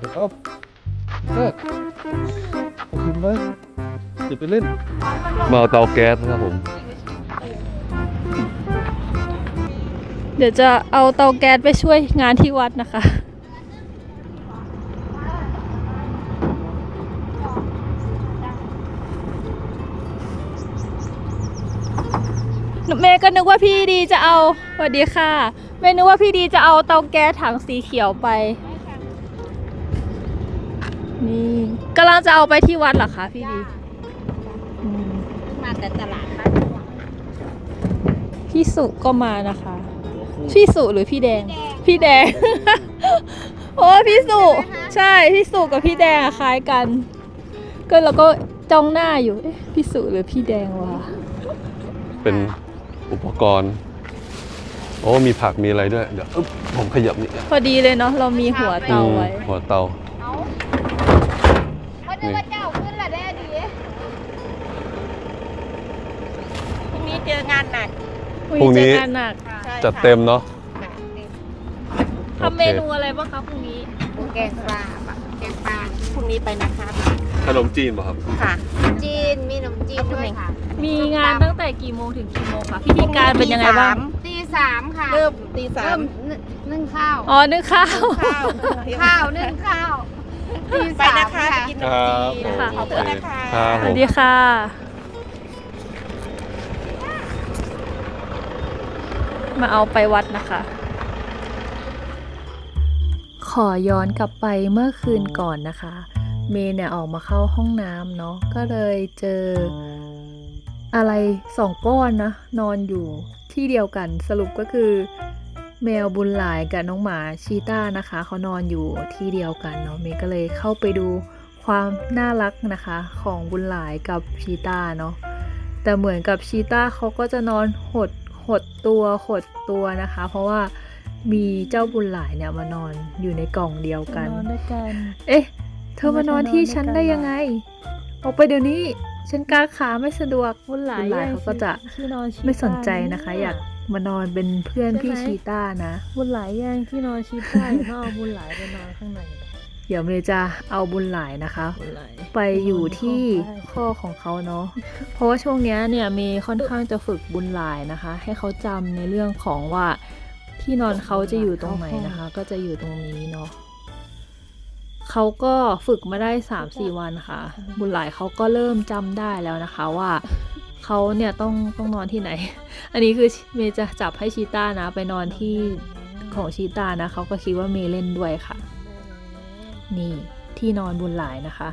เดี๋ยวอ๊อบเลิกเอาขึ้นไหมจะไปเล่น มาเอาเตาแก๊สนะครับผม เดี๋ยวจะเอาเตาแก๊สไปช่วยงานที่วัดนะคะ เมย์ก็นึกว่าพี่ดีจะเอาสวัสดีค่ะ เมย์นึกว่าพี่ดีจะเอาเตาแก๊สถังสีเขียวไป นี่กำลังจะเอาไปที่วัดเหรอคะพี่ดีอืมมาแต่ตลาดบ้านม่วงพี่สุก็มานะคะ พี่สุหรือพี่แดง พี่แดง โอ้พี่สุ ใช่ พี่สุกับพี่แดงอะคล้ายกัน ก็เราก็จ้องหน้าอยู่เอ๊ะพี่สุหรือพี่แดงวะเป็นอุปกรณ์ โอ้มีผักมีอะไรด้วย เดี๋ยวอึ๊บผมขยับนี่พอดีเลยเนาะเรามีหัวเตาไว้ อืมหัวเตาเอาเขา นึกว่าเจ้าขึ้นละได้ดีพรุ่งนี้เจองานหนักพรุ่งนี้ เจอกันหนักใช่จัดเต็มเนาะหนักเต็มทำเมนูอะไรบ้างคะพรุ่งนี้ แกงปลาปะแกงปลาพรุ่งนี้ไปนะคะขนมจีนป่ะครับ ค่ะ จีนมีขนมจีนด้วยค่ะมีงานตั้งแต่กี่โมงถึงกี่โมงคะพิธีการเป็นยังไงบ้าง ตีสามค่ะเริ่มตีสามนึ่งข้าว อ๋อนึกข้าวข้าว ข้าวนึ่งข้าว ตีสามค่ะไปกินขนมจีนครับขอบคุณนะคะครับสผวัสมดีค่ะ มาเอาไปวัดนะคะ ขอย้อนกลับไปเมื่อคืนก่อนนะคะ เมย์เนี่ยออกมาเข้าห้องน้ำเนาะก็เลยเจอ อะไรสองก้อนนะ นอนอยู่ที่เดียวกันสรุปก็คือ แมวบุญหลายกับน้องหมาชีต้านะคะเขานอนอยู่ที่เดียวกันเนาะเมย์ก็เลยเข้าไปดูความน่ารักนะคะของบุญหลายกับชีต้าเนาะแต่เหมือนกับชีต้าเขาก็จะนอนหดหดตัวหดตัวนะคะ เพราะว่ามีเจ้าบุญหลายเนี่ยมานอนอยู่ในกล่องเดียวกันนอนด้วยกัน เอ๊ะ เธอมานอนที่ทำไมเธอนอนด้วยกันฉันได้ยังไง ออกไปเดี๋ยวนี้ฉันกางขาไม่สะดวกบุญหลายบุญหลายเขาก็จะที่นอนชีไม่สนใจนะคะต้อยาก มานอนเป็นเพื่อนพี่ชีต้านะ บุญหลายแย่งที่นอนชีต้าหรือต้องเอาบุญหลายไปนอนข้างใน เดี๋ยวเมย์จะเอาบุญหลายนะคะ บุญหลายไปอยู่ที่ได้ข้อของเขาเนาะ เพราะว่าช่วงเนี้ยเนี่ยเมย์ค่อนข้างจะฝึกบุญหลายนะคะ ให้เขาจำในเรื่องของว่าที่นอนเขาจะอยู่ตรงไหนนะคะ ก็จะอยู่ตรงนี้เนาะเขาก็ฝึกมาได้3าสี่วันค่ะ บุญหลายเขาก็เริ่มจำได้แล้วนะคะว่า เขาเนี่ยต้องต้องนอนที่ไหน อันนี้คือเมย์จะจับให้ชีต้านะ ไปนอนที่ของชีต้านะเขาก็คิดว่าเมย์เล่นด้วยค่ะ นี่ที่นอนบุญหลายนะคะ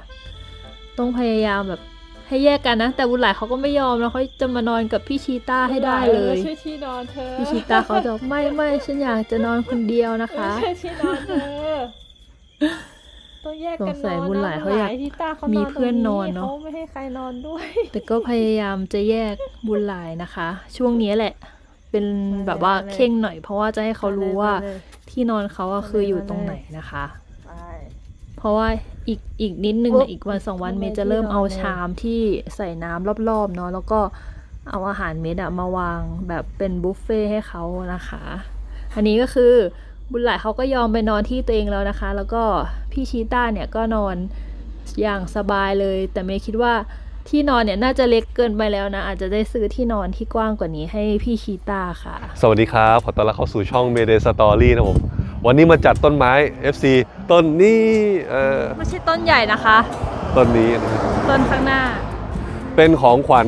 ต้องพยายามแบบให้แยกกันนะ แต่บุญหลายเขาก็ไม่ยอมแล้วเขาจะมานอนกับพี่ชีต้าให้ได้เลยไม่ใช่ที่นอนเธอพี่ชีต้าเขาจะบอกไม่ไม่ฉันอยากจะนอนคนเดียวนะคะไม่ใช่ที่นอนเธอ ต้องแยกกันสงสัยนอนนะบุญหลายเขาอยากที่ต้าเขามีมีเพื่อนนอนเนอะเขาไม่ให้ใครนอนด้วย แต่ก็พยายามจะแยกบุญหลายนะคะ ช่วงนี้แหละ เป็นแบบว่าเข่งหน่อย เพราะว่าจะให้เขารู้ว่าที่นอนเขาอะคืออยู่ตรงไหนนะคะไปเพราะว่าอีกอีกนิดนึงปุ๊นะบอีกวันสองวันทำไมเมย์จะเริ่มที่นอนเอาเลยชามที่ใส่น้ำรอบๆเนาะแล้วก็เอาอาหารเม็ดอะมาวางแบบเป็นบุฟเฟ่ให้เขานะคะ อันนี้ก็คือ บุญหลายเขาก็ยอมไปนอนที่ตัวเองแล้วนะคะ แล้วก็พี่ชีต้าเนี่ยก็นอนอย่างสบายเลย แต่เมย์คิดว่าที่นอนเนี่ยน่าจะเล็กเกินไปแล้วนะ อาจจะได้ซื้อที่นอนที่กว้างกว่านี้ให้พี่ชีต้าค่ะ สวัสดีครับขอต้อนรับเข้าสู่ช่อง Mayday Story นะผม วันนี้มาจัดต้นไม้ FC ต้นนี้เอ่อไม่ใช่ต้นใหญ่นะคะ ต้นนี้นะครับต้นข้างหน้า เป็นของขวัญ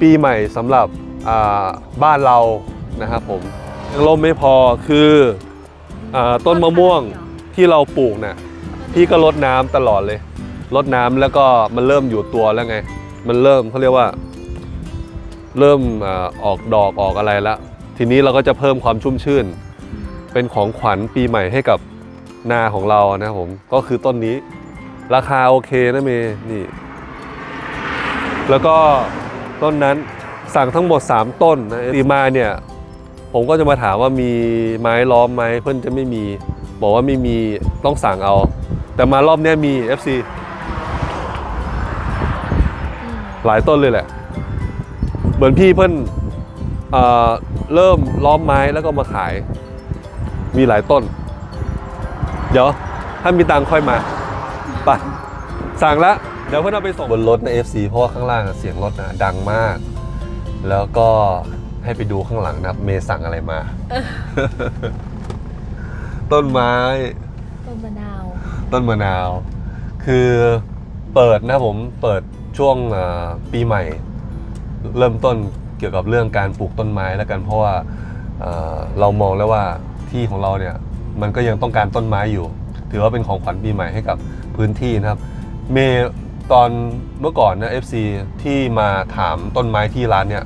ปีใหม่สำหรับอ่าบ้านเรานะครับผมยังล่มไม่พอคืออา ต้นมะม่วงที่เราปลูกเนี่ยพี่ก็รดน้ำตลอดเลยรดน้ำแล้วก็มันเริ่มอยู่ตัวแล้วไง มันเริ่มเขาเรียกว่า เริ่มอาออกดอกออกอะไรแล้วทีนี้เราก็จะเพิ่มความชุ่มชื่น เป็นของขวัญปีใหม่ให้กับนาของเรานะครับผมก็คือต้นนี้ ราคาโอเคนะเมย์นี่ แล้วก็ต้นนั้นสั่งทั้งหมด 3 ต้นนะตีมาเนี่ย ผมก็จะมาถามว่ามีไม้ล้อมไหมเพื่อนจะไม่มี บอกว่าไม่มีต้องสั่งเอา แต่มารอบนี้มี FC หลายต้นเลยแหละ เหมือนพี่เพื่อนเอเริ่มล้อมไม้แล้วก็มาขาย มีหลายต้น เดี๋ยว ถ้ามีตังค่อยมาไปสั่งละเดี๋ยวเพื่อนเอาไปส่งบนรถใน FC เพราะว่าข้างล่างเสียงรถนะดังมาก แล้วก็ ให้ไปดูข้างหลังนะครับ เมย์สั่งอะไรมา ต้นไม้ ต้นมะนาว ต้นมะนาว คือเปิดนะผมเปิดช่วงเอ่อปีใหม่ เริ่มต้นเกี่ยวกับเรื่องการปลูกต้นไม้แล้วกันเพราะว่าเอ่อเรามองแล้วว่าที่ของเราเนี่ยมันก็ยังต้องการต้นไม้อยู่ ถือว่าเป็นของขวัญปีใหม่ให้กับพื้นที่นะครับ เมย์ตอนเมื่อก่อนนะ FC ที่มาถามต้นไม้ที่ร้านเนี่ย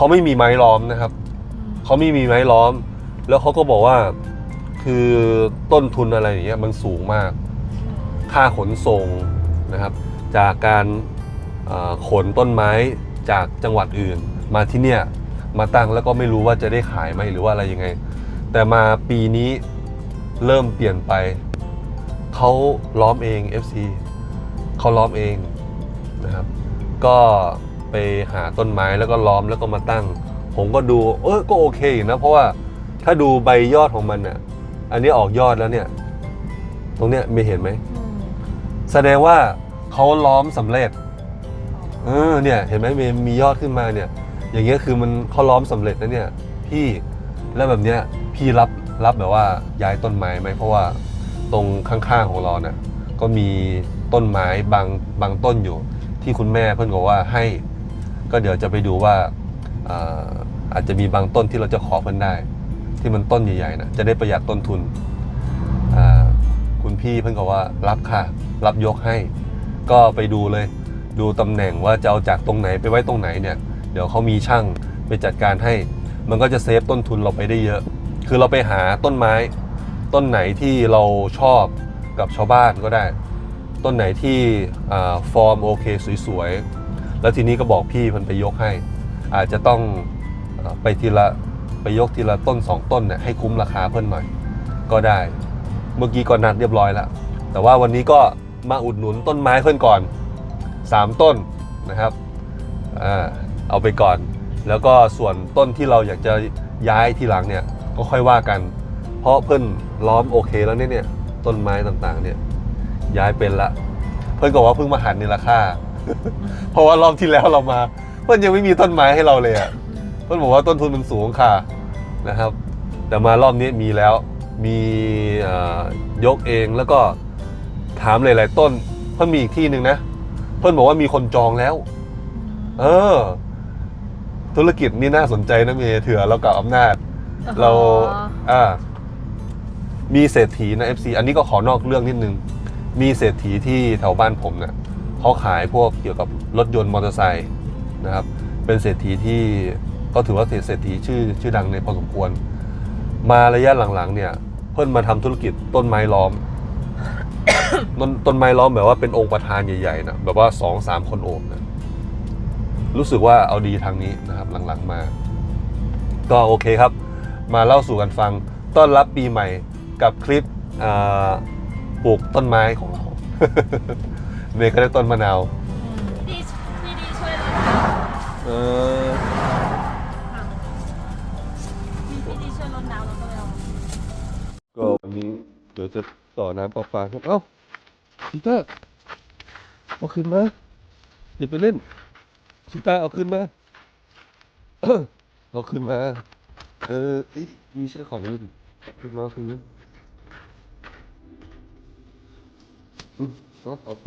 เขาไม่มีไม้ล้อมนะครับ เขาไม่มีไม้ล้อม แล้วเขาก็บอกว่าคือต้นทุนอะไรอย่างเงี้ยมันสูงมาก ค่าขนส่งนะครับ จากการเอ่อขนต้นไม้จากจังหวัดอื่น มาที่เนี่ยมาตั้งแล้วก็ไม่รู้ว่าจะได้ขายไหมหรือว่าอะไรยังไง แต่มาปีนี้เริ่มเปลี่ยนไป เขาล้อมเอง FC เขาล้อมเองนะครับ ก็ ไปหาต้นไม้แล้วก็ล้อมแล้วก็มาตั้ง ผมก็ดูเออก็โอเคอยู่นะ เพราะว่าถ้าดูใบยอดของมันอะ อันนี้ออกยอดแล้วเนี่ย ตรงเนี้ยไม่เห็นไหม แสดงว่าเขาล้อมสำเร็จเออเนี่ยเห็นไหมมีมียอดขึ้นมาเนี่ย อย่างเงี้ยคือมันเขาล้อมสำเร็จนะเนี่ยพี่แล้วแบบเนี้ยพี่รับรับแบบว่าย้ายต้นไม้ไหมเพราะว่าตรงข้างๆของเราเนี่ยก็มีต้นไม้บางบางต้นอยู่ ที่คุณแม่เพื่อนบอกว่าให้ ก็เดี๋ยวจะไปดูว่าอาอาจจะมีบางต้นที่เราจะขอเพื่นได้ ที่มันต้นใหญ่ๆนะจะได้ประหยัดต้นทุน คุณพี่เพื่อนก็ว่ารับค่ะ รับยกให้ ก็ไปดูเลย ดูตำแหน่งว่าจะเอาจากตรงไหนไปไว้ตรงไหนเนี่ย เดี๋ยวเขามีช่างไปจัดการให้ มันก็จะเซฟต้นทุนเราไปได้เยอะ คือเราไปหาต้นไม้ ต้นไหนที่เราชอบกับชาวบ้านก็ได้ ต้นไหนที่ฟอร์มโอเคสวยๆ แล้วทีนี้ก็บอกพี่เพันไปยกให้ อาจจะต้องไปทีละไปยกทีละต้นสองต้นเนี่ยให้คุ้มราคาเพิ่นหน่อยก็ได้ เมื่อกี้ก็นัดเรียบร้อยแล้ว แต่ว่าวันนี้ก็มาอุดหนุนต้นไม้เพื่นก่อน 3 ต้นนะครับอเอาไปก่อน แล้วก็ส่วนต้นที่เราอยากจะย้ายทีหลังเนี่ยก็ค่อยว่ากัน เพราะเพื่นล้อมโอเคแล้วเนี่ยเนี่ยต้นไม้ต่างๆเนี่ยย้ายเป็นละ เพื่นก็บอกว่าเพิ่งมาหันในราคา เพราะว่ารอบที่แล้วเรามาเพื่อนยังไม่มีต้นไม้ให้เราเลยอะ่ะเพื่อนบอกว่าต้นทุนมันสูงค่ะนะครับ แต่มารอบนี้มีแล้วมีเอ่อยกเองแล้วก็ถามหลายๆต้น เพื่อนมีอีกที่หนึ่งนะ เพื่อนบอกว่ามีคนจองแล้ว เออ ธุรกิจนี่น่าสนใจนะเมย์เถื่อเรากับอำนาจ เราอ่ามีเศรษฐีนะ FC อันนี้ก็ขอนอกเรื่องนิดนึง มีเศรษฐีที่แถวบ้านผมเนี่ย เขาขายพวกเกี่ยวกับรถยนต์มอเตอร์ไซค์นะครับ เป็นเศรษฐีที่ก็ถือว่าเศรษฐีชื่อชื่อดังในพอสมควร มาระยะหลังๆ เนี่ย เพิ่นมาทำธุรกิจต้นไม้ล้อม ต้นต้นไม้ล้อมแบบว่าเป็นองค์ประธานใหญ่ๆนะแบบว่าสองสามคนโอบนะรู้สึกว่าเอาดีทางนี้นะครับหลังๆมา ก็โอเคครับ มาเล่าสู่กันฟัง ต้อนรับปีใหม่กับคลิปปลูกต้นไม้ของเรา เมย์ก็ได้ต้นมะนาวพี่พี่ดีช่วยเราเออพี่พี่ดีช่วยลดน้ำเราก็เลยเอาก็วันนี้เดี๋ยวจะต่อน้ำประปาครับเอ้าชิต้าเอาขึ้นมาอย่าไปเล่นชิต้าเอาขึ้นมาเอาขึ้นมา เออเอ้ยมีเชือกของเล่นขึ้นมาขึ้นมาอืม เอาเอาไป